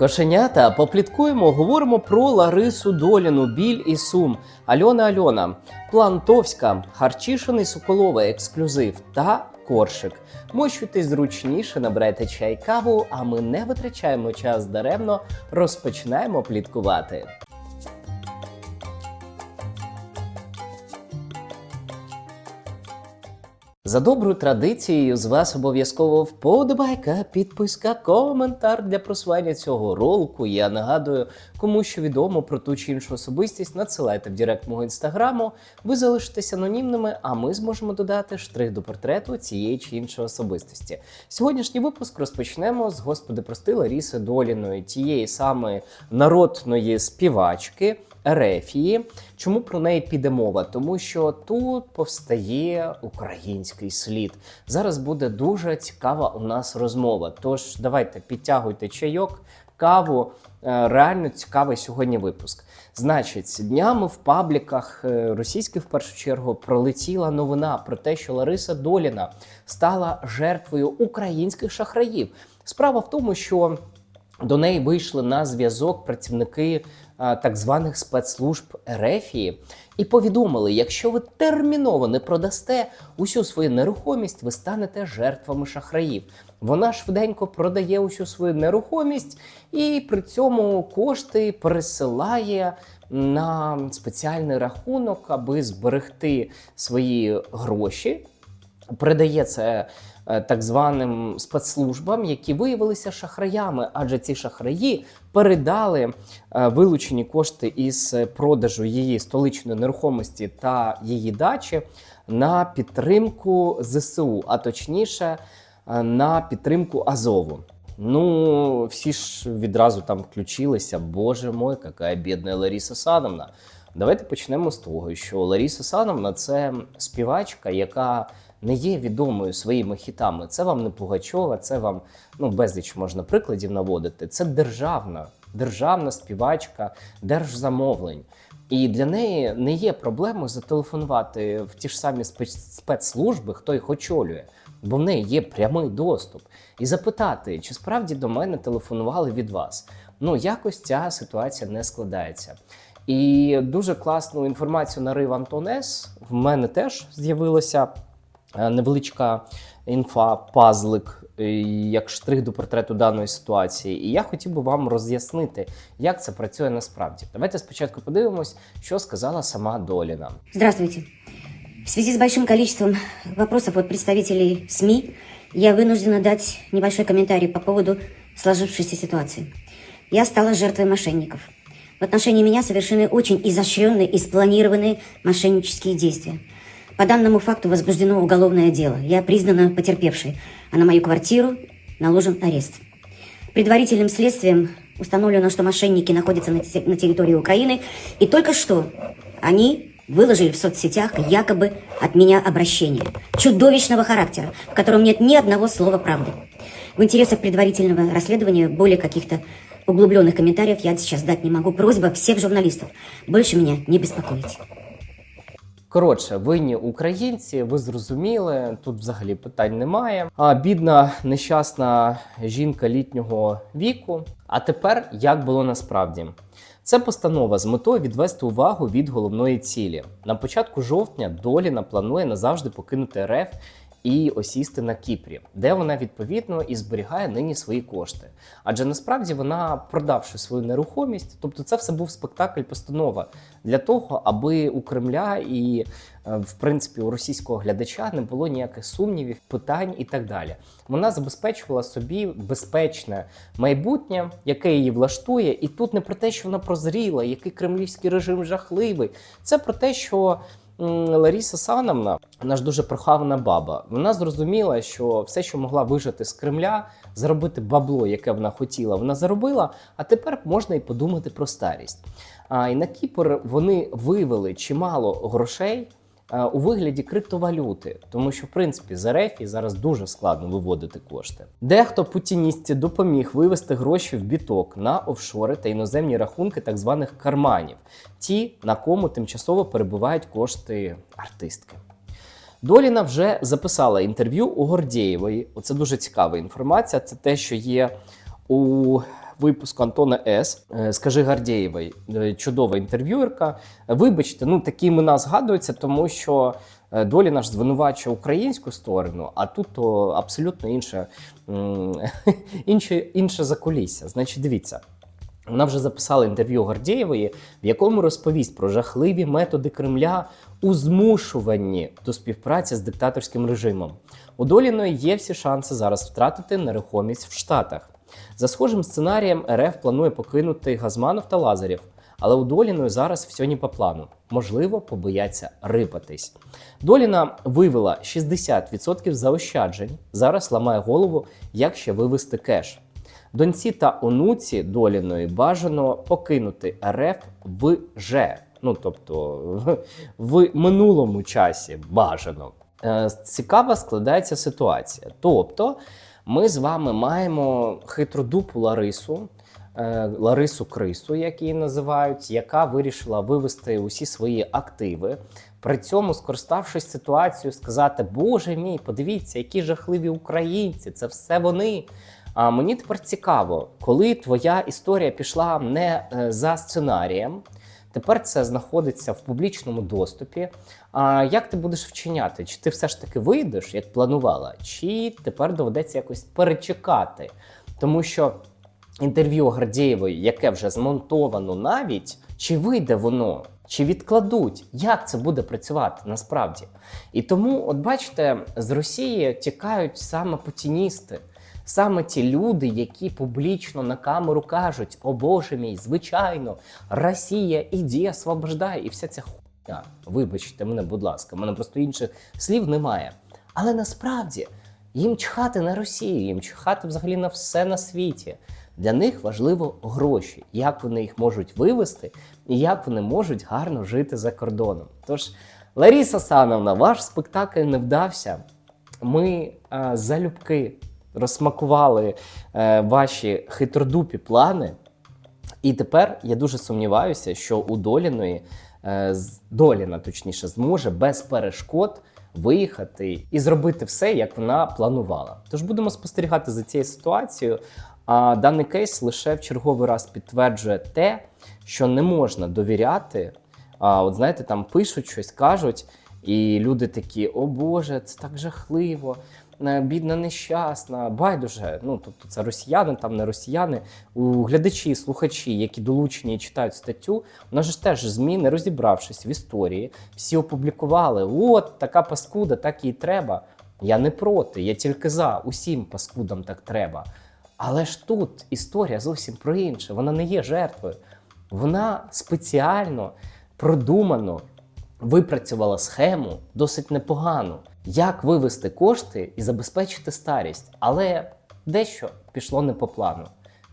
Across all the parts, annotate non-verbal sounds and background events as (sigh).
Кошенята, попліткуємо, говоримо про Ларису Доліну, біль і сум, Альона Альона, Плантовська, Харчишин і Соколова, ексклюзив та Коршик. Мощуйтесь зручніше, набирайте чай каву, а ми не витрачаємо час даремно, розпочинаємо пліткувати. За доброю традицією з вас обов'язково вподобайка, підписка, коментар для просування цього ролику. Я нагадую, кому що відомо про ту чи іншу особистість, надсилайте в директ мого інстаграму. Ви залишитесь анонімними, а ми зможемо додати штрих до портрету цієї чи іншої особистості. Сьогоднішній випуск розпочнемо з господи прости Ларіси Доліної, тієї самої народної співачки. Ерефії. Чому про неї піде мова? Тому що тут повстає український слід. Зараз буде дуже цікава у нас розмова. Тож давайте підтягуйте чайок, каву. Е, Реально цікавий сьогодні випуск. Значить, днями в пабліках е, російських в першу чергу пролетіла новина про те, що Лариса Доліна стала жертвою українських шахраїв. Справа в тому, що до неї вийшли на зв'язок працівники а, так званих спецслужб Ерефії і повідомили: якщо ви терміново не продасте усю свою нерухомість, ви станете жертвами шахраїв. Вона швиденько продає усю свою нерухомість і при цьому кошти пересилає на спеціальний рахунок, аби зберегти свої гроші. Передає це е, так званим спецслужбам, які виявилися шахраями, адже ці шахраї передали е, вилучені кошти із продажу її столичної нерухомості та її дачі на підтримку ЗСУ, а точніше е, на підтримку Азову. Ну, всі ж відразу там включилися. Боже мой, яка бідна Ларіса Садовна. Давайте почнемо з того, що Ларіса Садовна це співачка, яка не є відомою своїми хітами. Це вам не Пугачова, це вам ну безліч можна прикладів наводити. Це державна, державна співачка держзамовлень. І для неї не є проблемою зателефонувати в ті ж самі спец- спецслужби, хто їх очолює, бо в неї є прямий доступ, і запитати, чи справді до мене телефонували від вас. Ну якось ця ситуація не складається. І дуже класну інформацію нарив Антонес. В мене теж з'явилася невеличка інфа, пазлик, е, як штрих до портрету даної ситуації. І я хотів би вам роз'яснити, як це працює насправді. Давайте спочатку подивимось, що сказала сама Доліна. Здравствуйте. В связи с большим количеством вопросов от представителей СМИ я вынуждена дать небольшой комментарий по поводу сложившейся ситуации. Я стала жертвой мошенников. В отношении меня совершены очень изощренные и спланированные мошеннические действия. По данному факту возбуждено уголовное дело. Я признана потерпевшей, а на мою квартиру наложен арест. Предварительным следствием установлено, что мошенники находятся на те- на территории Украины, и только что они выложили в соцсетях якобы от меня обращение чудовищного характера, в котором нет ни одного слова правды. В интересах предварительного расследования более каких-то углубленных комментариев я сейчас дать не могу. Просьба всех журналистов больше меня не беспокоить. Коротше, винні українці, ви зрозуміли, тут взагалі питань немає. А бідна нещасна жінка літнього віку. А тепер як було насправді? Це постанова з метою відвести увагу від головної цілі. На початку жовтня Доліна планує назавжди покинути РФ і осісти на Кіпрі, де вона відповідно і зберігає нині свої кошти. Адже насправді вона, продавши свою нерухомість, тобто це все був спектакль, постанова для того, аби у Кремля і е, в принципі у російського глядача не було ніяких сумнівів, питань і так далі. Вона забезпечувала собі безпечне майбутнє, яке її влаштує, і тут не про те, що вона прозріла, який кремлівський режим жахливий. Це про те, що Ларіса Сановна, наш дуже прохавана баба. Вона зрозуміла, що все, що могла вижити з Кремля, заробити бабло, яке вона хотіла, вона заробила. А тепер можна і подумати про старість. А і на Кіпр вони вивели чимало грошей. Е, У вигляді криптовалюти, тому що в принципі з РФ зараз дуже складно виводити кошти. Дехто путіністці допоміг вивести гроші в біток на офшори та іноземні рахунки так званих карманів, ті, на кому тимчасово перебувають кошти артистки. Доліна вже записала інтерв'ю у Гордєєвої. Оце дуже цікава інформація. Це те, що є у випуску Антона С. Е, Скажи Гардєєвої, е, чудова інтерв'юерка. Вибачте, ну такі імена згадуються, тому що е, долі наш звинувачує українську сторону, а тут то абсолютно інше, (laughs) інше, інше закулісся. Значить, дивіться. Вона вже записала інтерв'ю Гордєєвої, в якому розповість про жахливі методи Кремля у змушуванні до співпраці з диктаторським режимом. У Доліної є всі шанси зараз втратити нерухомість в Штатах. За схожим сценарієм РФ планує покинути Газманов та Лазарів, але у Доліної зараз все не по плану. Можливо, побояться рипатись. Доліна вивела 60% заощаджень. Зараз ламає голову, як ще вивести кеш. Доньці та онуці Доліної бажано покинути РФ вже. Ну тобто в, (laughs) в минулому часі бажано. Е, цікава складається ситуація. Тобто, ми з вами маємо хитродупу Ларису, е, Ларису Крису, як її називають, яка вирішила вивести усі свої активи. При цьому, скориставшись ситуацією, сказати: Боже мій, подивіться, які жахливі українці, це все вони. А мені тепер цікаво, коли твоя історія пішла не е, за сценарієм, тепер це знаходиться в публічному доступі. А як ти будеш вчиняти? Чи ти все ж таки вийдеш, як планувала, чи тепер доведеться якось перечекати? Тому що інтерв'ю Гордєєвої, яке вже змонтовано навіть, чи вийде воно, чи відкладуть, як це буде працювати насправді? І тому, от бачите, з Росії тікають саме путіністи. Саме ті люди, які публічно на камеру кажуть: О Боже мій, звичайно, Росія, іди, освобождай, і вся ця хуйня. Вибачте мене, будь ласка, мене просто інших слів немає. Але насправді їм чхати на Росію, їм чхати взагалі на все на світі. Для них важливо гроші, як вони їх можуть вивести і як вони можуть гарно жити за кордоном. Тож, Ларіса Сановна, ваш спектакль не вдався. Ми а, залюбки розсмакували е, ваші хитродупі плани. І тепер я дуже сумніваюся, що у Доліної, е, Доліна, точніше, зможе без перешкод виїхати і зробити все, як вона планувала. Тож будемо спостерігати за цією ситуацією. А даний кейс лише в черговий раз підтверджує те, що не можна довіряти. А от знаєте, там пишуть щось, кажуть, і люди такі: о Боже, це так жахливо бідна, нещасна, байдуже. Ну тобто це росіяни, там не росіяни. У глядачі, слухачі, які долучені і читають статтю, нас ж теж змі, не розібравшись в історії, всі опублікували: от така паскуда, так їй треба. Я не проти, я тільки за усім паскудам так треба. Але ж тут історія зовсім про інше. Вона не є жертвою. Вона спеціально продумано випрацювала схему досить непогану, як вивести кошти і забезпечити старість. Але дещо пішло не по плану.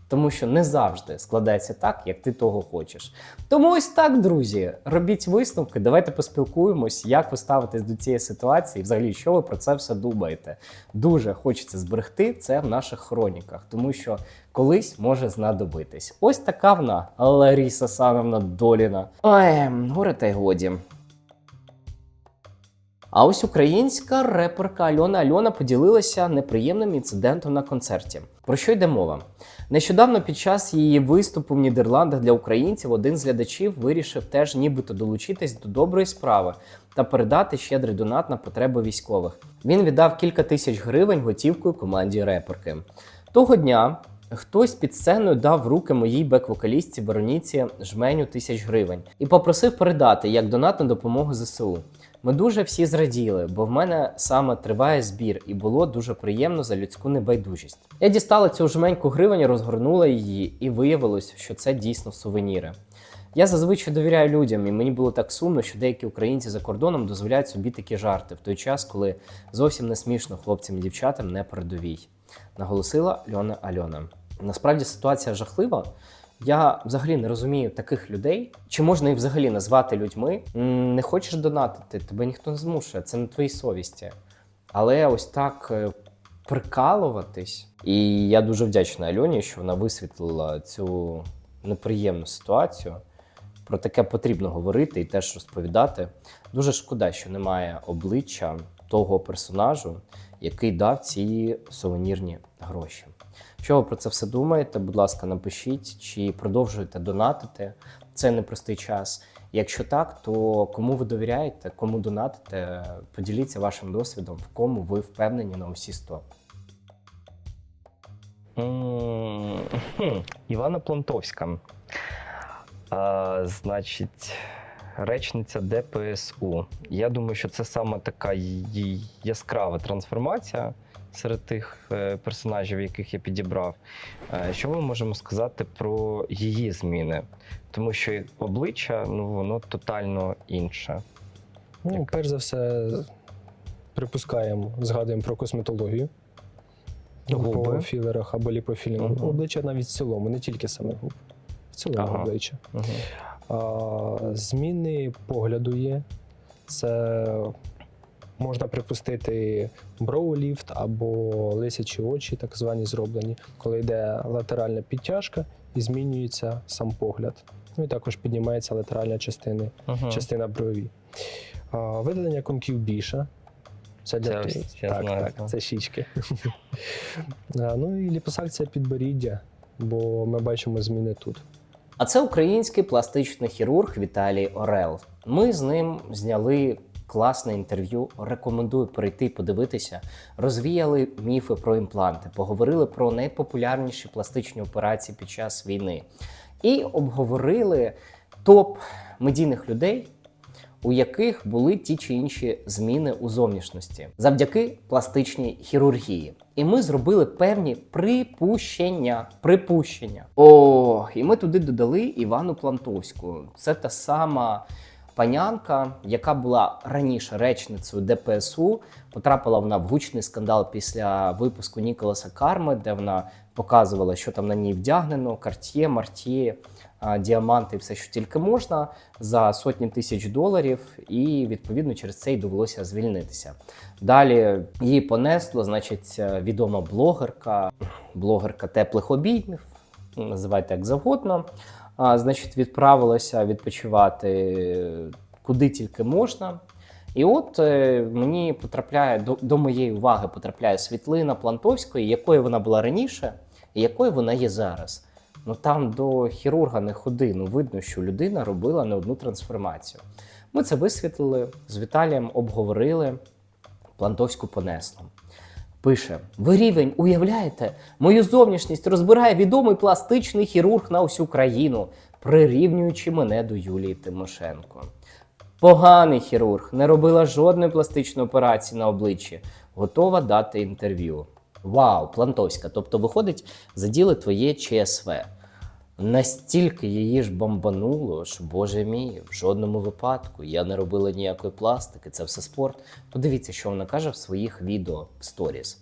Тому що не завжди складається так, як ти того хочеш. Тому ось так, друзі, робіть висновки, давайте поспілкуємось, як ви ставитесь до цієї ситуації, взагалі, що ви про це все думаєте. Дуже хочеться зберегти це в наших хроніках, тому що колись може знадобитись. Ось така вона, Ларіса Сановна Доліна. Ой, горе та й годі. А ось українська реперка Альона Альона поділилася неприємним інцидентом на концерті. Про що йде мова? Нещодавно під час її виступу в Нідерландах для українців один з глядачів вирішив теж нібито долучитись до доброї справи та передати щедрий донат на потреби військових. Він віддав кілька тисяч гривень готівкою команді реперки. Того дня хтось під сценою дав в руки моїй бек-вокалістці Вероніці жменю тисяч гривень і попросив передати як донат на допомогу ЗСУ. Ми дуже всі зраділи, бо в мене саме триває збір, і було дуже приємно за людську небайдужість. Я дістала цю жменьку гривень, розгорнула її, і виявилось, що це дійсно сувеніри. Я зазвичай довіряю людям, і мені було так сумно, що деякі українці за кордоном дозволяють собі такі жарти в той час, коли зовсім не смішно хлопцям і дівчатам не передовій, наголосила Льона Альона. Насправді ситуація жахлива. Я взагалі не розумію таких людей. Чи можна їх взагалі назвати людьми? Не хочеш донатити, тебе ніхто не змушує, це не твої совісті. Але ось так е, прикалуватись. І я дуже вдячна Альоні, що вона висвітлила цю неприємну ситуацію. Про таке потрібно говорити і теж розповідати. Дуже шкода, що немає обличчя того персонажу, який дав ці сувенірні гроші. Що ви про це все думаєте? Будь ласка, напишіть, чи продовжуєте донатити. Це непростий час. Якщо так, то кому ви довіряєте, кому донатите, поділіться вашим досвідом, в кому ви впевнені на усі 100. Івана Плантовська. А, значить, речниця ДПСУ. Я думаю, що це саме така яскрава трансформація серед тих е, персонажів, яких я підібрав. Е, Що ми можемо сказати про її зміни? Тому що обличчя ну, воно тотально інше. Ну, перш за все, припускаємо, згадуємо про косметологію. Губи. По філерах або ліпофілінгу. Мгм. Обличчя навіть в цілому, не тільки саме губ. В цілому Ага. обличчя. Угу. А, зміни погляду є. Це можна припустити броуліфт або лисячі очі, так звані зроблені, коли йде латеральна підтяжка і змінюється сам погляд. Ну і також піднімається латеральна частина, Угу. частина брові. А, видалення комків біша. Це для Це я так, знаю, так, так. це щічки. (laughs) А, ну і ліпосакція підборіддя, бо ми бачимо зміни тут. А це український пластичний хірург Віталій Орел. Ми з ним зняли класне інтерв'ю. Рекомендую перейти і подивитися. Розвіяли міфи про імпланти, поговорили про найпопулярніші пластичні операції під час війни і обговорили топ медійних людей. У яких були ті чи інші зміни у зовнішності завдяки пластичній хірургії. І ми зробили певні припущення. Припущення. О, і ми туди додали Івану Плантовську. Це та сама панянка, яка була раніше речницею ДПСУ. Потрапила вона в гучний скандал після випуску Ніколаса Карми, де вона показувала, що там на ній вдягнено: Карт'є, Март'є, діаманти, все, що тільки можна, за сотні тисяч доларів, і відповідно через це й довелося звільнитися. Далі її понесло, значить, е, відома блогерка, блогерка теплих обіймів, називайте як завгодно. А, значить, відправилася відпочивати куди тільки можна. І от е, мені потрапляє до, до моєї уваги потрапляє світлина Плантовської, якою вона була раніше, і якою вона є зараз. Ну там до хірурга не ходи. Ну видно, що людина робила не одну трансформацію. Ми це висвітлили з Віталієм, обговорили. Плантовську понесло. Пише: ви рівень, уявляєте, мою зовнішність розбирає відомий пластичний хірург на всю країну, прирівнюючи мене до Юлії Тимошенко. Поганий хірург, не робила жодної пластичної операції на обличчі, готова дати інтерв'ю. Вау, Плантовська. Тобто, виходить, заділи твоє ЧСВ. Настільки її ж бомбануло, що боже мій, в жодному випадку я не робила ніякої пластики, це все спорт. То дивіться, що вона каже в своїх відео в сторіс.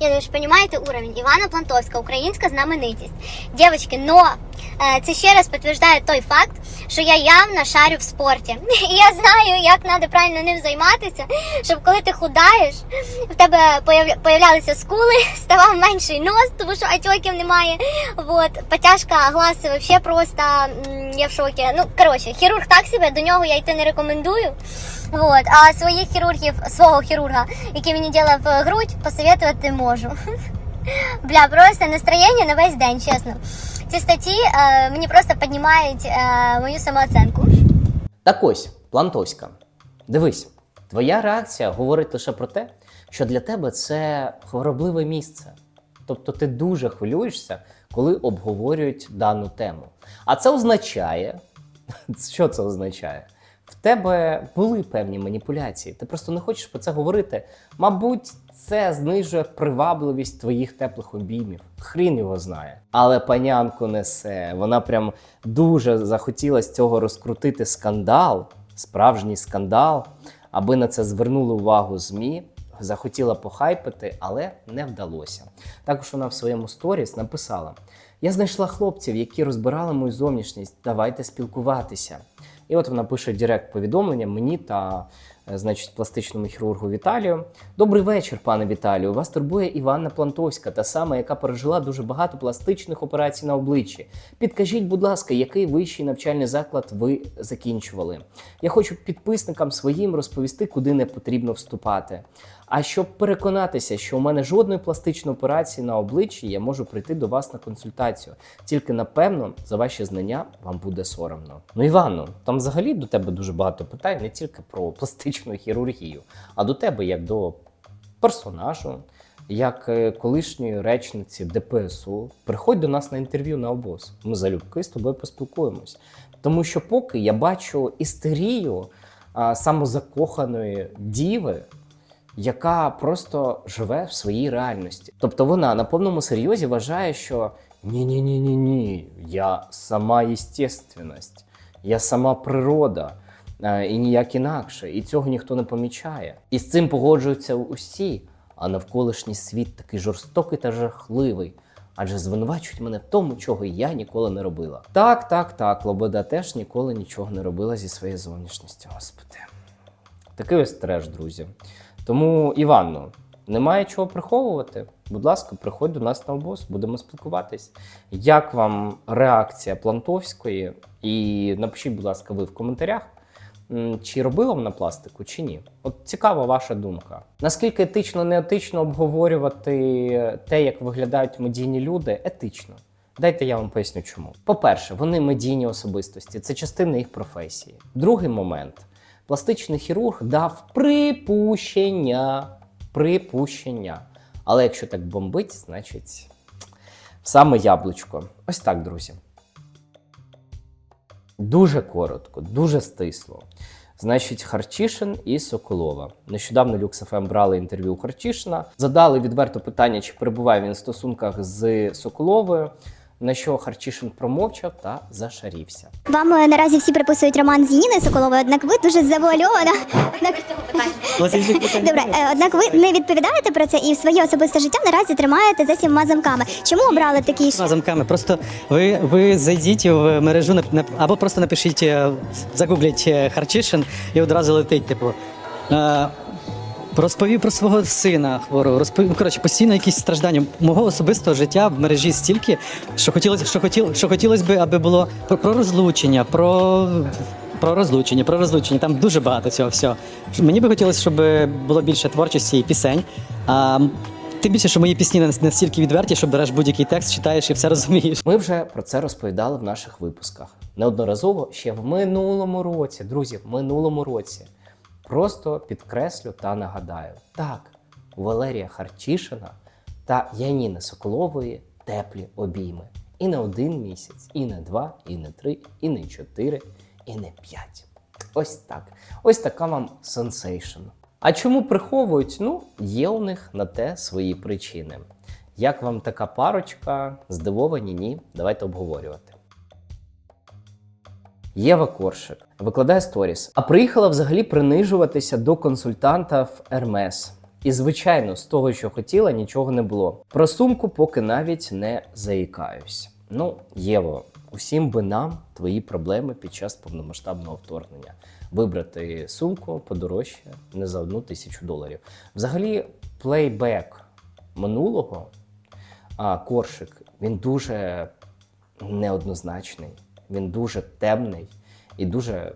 Я ви ж розумієте уровень Івана Плантовська, українська знаменитість. Дівчатки, но це ще раз підтверджує той факт, що я явно шарю в спорті. І (laughs) я знаю, як треба правильно ним займатися, щоб коли ти худаєш, в тебе появля- появлялися скули, (laughs) ставав менший нос, тому що атьоків немає. Вот. Потяжка глаз це взагалі просто я в шокі. Ну, коротше, хірург так себе, до нього я йти не рекомендую. Вот. А своїх хірургів, свого хірурга, який мені ділав грудь, посоветувати можу. (laughs) Бля, просто настроєння на весь день, чесно. Ці статті е, мені просто піднімають е, мою самооценку. Так ось, Плантовська, дивись, твоя реакція говорить лише про те, що для тебе це хворобливе місце. Тобто ти дуже хвилюєшся, коли обговорюють дану тему. А це означає, (laughs) що це означає? В тебе були певні маніпуляції. Ти просто не хочеш про це говорити. Мабуть, це знижує привабливість твоїх теплих обіймів. Хрін його знає. Але панянку несе. Вона прям дуже захотіла з цього розкрутити скандал, справжній скандал, аби на це звернули увагу ЗМІ. Захотіла похайпити, але не вдалося. Також вона в своєму сторіс написала: Я знайшла хлопців, які розбирали мою зовнішність. Давайте спілкуватися. І от вона пише директ повідомлення мені та е, значить, пластичному хірургу Віталію. Добрий вечір, пане Віталію. Вас турбує Іванна Плантовська, та сама, яка пережила дуже багато пластичних операцій на обличчі. Підкажіть, будь ласка, який вищий навчальний заклад ви закінчували? Я хочу підписникам своїм розповісти, куди не потрібно вступати. А щоб переконатися, що у мене жодної пластичної операції на обличчі, я можу прийти до вас на консультацію. Тільки напевно за ваші знання вам буде соромно. Ну Івано, там взагалі до тебе дуже багато питань, не тільки про пластичну хірургію, а до тебе як до персонажу, як е, колишньої речниці ДПСУ. Приходь до нас на інтерв'ю на обоз. Ми залюбки з тобою поспілкуємось. Тому що поки я бачу істерію а, самозакоханої діви, яка просто живе в своїй реальності. Тобто вона на повному серйозі вважає, що ні-ні-ні, ні ні я сама єстественність, я сама природа. е, І ніяк інакше, і цього ніхто не помічає. І з цим погоджуються усі, а навколишній світ такий жорстокий та жахливий, адже звинувачують мене в тому, чого я ніколи не робила. Так, так, так, Лобода теж ніколи нічого не робила зі своєю зовнішністю, господи. Такий ось треш, друзі. Тому, Іванно, немає чого приховувати. Будь ласка, приходь до нас на обоз, будемо спілкуватись. Як вам реакція Плантовської? І напишіть, будь ласка, ви в коментарях, чи робила вона пластику, чи ні. От цікава ваша думка. Наскільки етично, не етично обговорювати те, як виглядають медійні люди, етично. Дайте я вам поясню, чому. По-перше, вони медійні особистості, це частина їх професії. Другий момент. Пластичний хірург дав припущення. Припущення. Але якщо так бомбить, значить саме яблучко. Ось так, друзі. Дуже коротко, дуже стисло. Значить, Харчишин і Соколова. Нещодавно Люкс.ФМ брали інтерв'ю у Харчишина, задали відверто питання, чи перебуває він в стосунках з Соколовою. На що Харчишин промовчав та зашарівся. Вам е, наразі всі приписують роман з Єніною Соколовою, однак ви дуже завуальована. Однак... Добре, е, однак ви не відповідаєте про це і своє особисте життя наразі тримаєте за сіма замками. Чому обрали такий шлях? замками. Просто ви, ви зайдіть в мережу нап- нап- або просто напишіть, е, загугліть е, Харчишин і одразу летить. Типу. Е, Розповів про свого сина хворого, розповів, ну, коротше, постійно якісь страждання. Мого особистого життя в мережі стільки, що хотілося, що хотіло, що хотілося би, аби було про, про розлучення, про, про розлучення, про розлучення. Там дуже багато цього всього. Мені би хотілося, щоб було більше творчості і пісень. А, Тим більше, що мої пісні настільки відверті, що береш будь-який текст, читаєш і все розумієш. Ми вже про це розповідали в наших випусках. Неодноразово ще в минулому році, друзі, в минулому році. Просто підкреслю та нагадаю: так, у Валерія Харчишина та Яніни Соколової теплі обійми. І не один місяць, і не два, і не три, і не чотири, і не п'ять. Ось так. Ось така вам сенсейшн. А чому приховують? Ну, є у них на те свої причини. Як вам така парочка? Здивовані? Ні? Давайте обговорювати. Єва Коршик викладає сторіс, а приїхала взагалі принижуватися до консультанта в Ермес. І, звичайно, з того, що хотіла, нічого не було. Про сумку поки навіть не заїкаюсь. Ну, Єво, усім би нам твої проблеми під час повномасштабного вторгнення. Вибрати сумку подорожче не за одну тисячу доларів. Взагалі, плейбек минулого а, Коршик він дуже неоднозначний, він дуже темний і дуже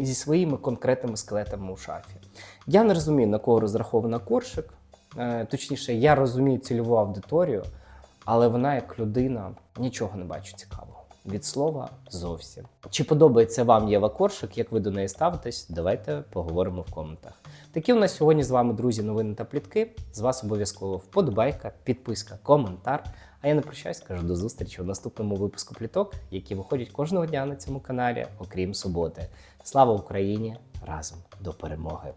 зі своїми конкретними скелетами у шафі. Я не розумію, на кого розрахована Коршик. Е, точніше, я розумію цільову аудиторію, але вона, як людина, нічого не бачить цікавого. Від слова зовсім. Чи подобається вам Єва Коршик? Як ви до неї ставитесь? Давайте поговоримо в коментах. Такі у нас сьогодні з вами, друзі, новини та плітки. З вас обов'язково вподобайка, підписка, коментар. А я не прощаюсь, кажу до зустрічі у наступному випуску пліток, які виходять кожного дня на цьому каналі, окрім суботи. Слава Україні! Разом до перемоги!